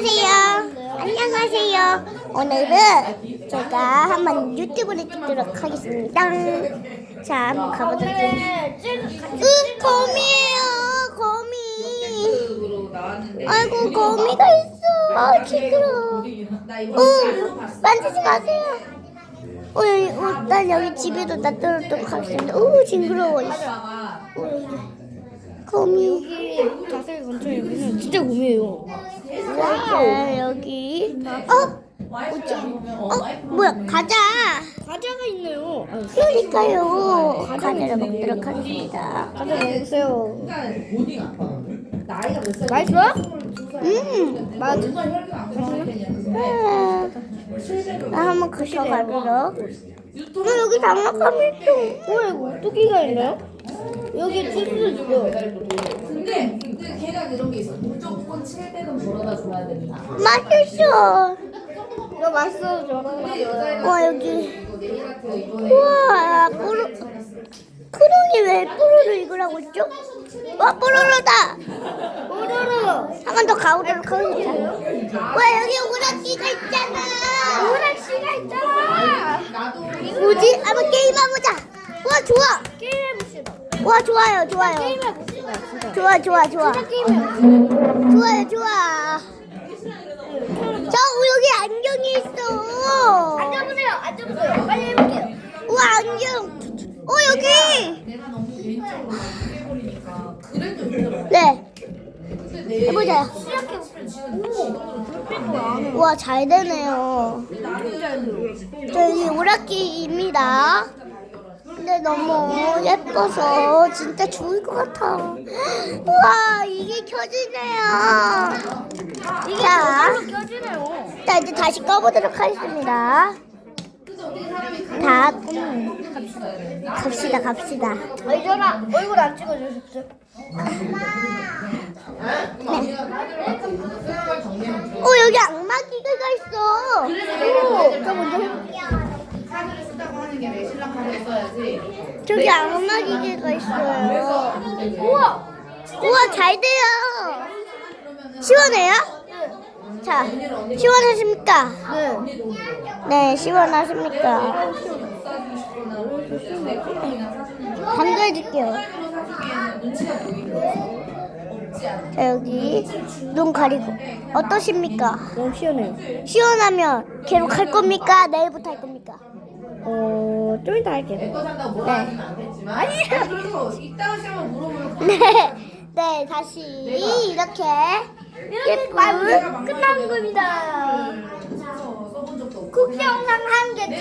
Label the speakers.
Speaker 1: 안녕하세요. 안녕하세요. 오늘은 제가 한번 유튜브를 찍도록 하겠습니다. 자, 한번 가보도록 하겠습니다. 으, 거미예요. 거미. 아이고, 거미가 있어. 아, 징그러워. 으, 만지지 마세요. 어, 여기, 어, 난 여기 집에도 놔두도록 하겠습니다. 우, 징그러워. 있어. 어. 거미.
Speaker 2: 자세히 건져 여기는 진짜 곰이에요.
Speaker 1: 자, 여기. 어? 뭐지? 어? 뭐야? 과자.
Speaker 2: 과자가 있네요. 아,
Speaker 1: 그러니까요. 과자를 먹도록 하겠습니다.
Speaker 2: 과자 먹으세요.
Speaker 3: 몇 살?
Speaker 2: 맛있어?
Speaker 1: 음.
Speaker 2: 맛.
Speaker 1: 아, 나 한번 그셔가도록. 어, 여기 장난감이 있어.
Speaker 2: 어 이거 뚜기가 있나요? 여기 치즈도 있어요.
Speaker 3: 근데 근데 걔가 이런 게 있어. 무조건 700은 벌어다 줘야 된다.
Speaker 1: 맛있어.
Speaker 2: 이거 맛있어 저.
Speaker 3: 근데 여자애가
Speaker 1: 와, 여기.
Speaker 3: 이거 이번에
Speaker 1: 우와, 뽀로. 크롱이 왜 뽀로로 이걸 하고 있죠? 와, 뽀로로다.
Speaker 2: 뽀로로.
Speaker 1: 한번 더 가보도록 하겠습니다. 와, 여기 오락기가 있잖아.
Speaker 2: 오락씨가 있잖아.
Speaker 3: 나도
Speaker 1: 뭐지? 한번 게임 해보자. 와, 좋아.
Speaker 2: 게임 해봅시다.
Speaker 1: 와, 좋아요, 좋아요.
Speaker 2: 게임 해봅시다.
Speaker 1: 좋아, 좋아, 좋아. 좋아요, 좋아. 저 여기 안경이 있어.
Speaker 2: 앉아보세요. 앉아보세요. 빨리 해볼게요.
Speaker 1: 우와, 안경. 어, 여기. 네, 해보자. 우와, 잘 되네요. 저 여기 오락기입니다. 근데 너무 예뻐서 진짜 좋을 것 같아. 우와, 이게 켜지네요. 자,
Speaker 2: 껴지네요.
Speaker 1: 자 이제 다시 꺼보도록 하겠습니다. 다 갑시다, 갑시다.
Speaker 2: 의전아 얼굴 안 찍어주셨어요?
Speaker 1: 어 여기 악마기가 있어.
Speaker 2: 오, 저 먼저
Speaker 3: 쓰다고 하는 게 매실랑 카드를 써야지.
Speaker 1: 저기 악마기가 있어요.
Speaker 2: 우와.
Speaker 1: 우와 잘 돼요. 시원해요? 자, 시원하십니까?
Speaker 2: 네.
Speaker 1: 네, 시원하십니까? 반가해줄게요. 자 여기 눈 가리고 어떠십니까?
Speaker 2: 너무 시원해요.
Speaker 1: 시원하면 계속 할 겁니까? 내일부터 할 겁니까?
Speaker 2: 어, 좀 이따 할게요.
Speaker 3: 거 산다고 뭐라 하지는 않겠지만. 아니야. 그래서 이따가 시험을 물어보면
Speaker 1: 네, 네 다시 이렇게 예쁜
Speaker 2: 끝난 겁니다.
Speaker 3: 써본 적도 없고.
Speaker 2: 쿠키 영상 한 개.